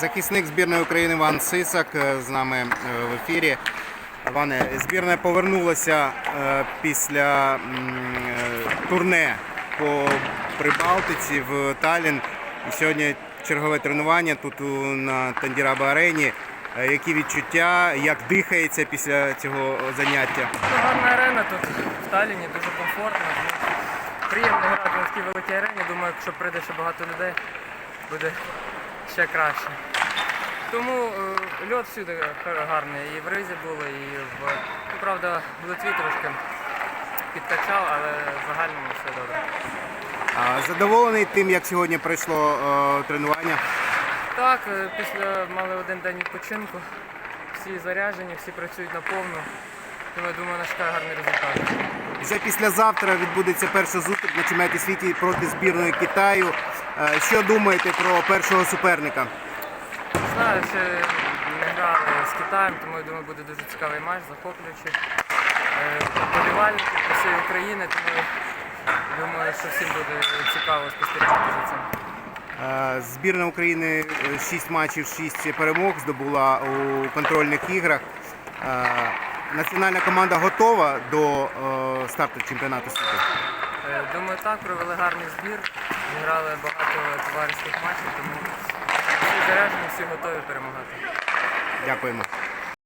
Захисник збірної України Іван Сисак е, з нами е, в ефірі. Іване, збірна повернулася е, після турне по Прибалтиці в Таллін. І сьогодні чергове тренування тут на Тандіраба арені. Які відчуття, як дихається після цього заняття? Гарна арена тут в Талліні, дуже комфортно. Приємно грати на такій великій арені. Думаю, якщо прийде ще багато людей, буде ще краще. Тому е, льот всюди гарний. І в Ризі було, і в ну, правда, в Литві трошки підкачав, але в загальному все добре. А, Задоволений тим, як сьогодні пройшло е, тренування? Так, е, після мали один день відпочинку. Всі заряджені, всі працюють наповну. Тому я думаю, нас чекає гарний результат. Вже післязавтра відбудеться перша зустріч на чемпіонаті світі проти збірної Китаю. Е, Що думаєте про першого суперника? Знаю, ще не грали з Китаєм, тому я думаю, буде дуже цікавий матч, захоплюючий. Е, Вболівальники всієї України, тому думаю, що всім буде цікаво спостерігати за цим. Е, Збірна України 6 матчів, 6 перемог здобула у контрольних іграх. Е, Національна команда готова до е, старту чемпіонату світу. Е, Думаю, так, провели гарний збір, зіграли багато товариських матчів, тому всі заряджені, всі готові перемагати. Дякуємо.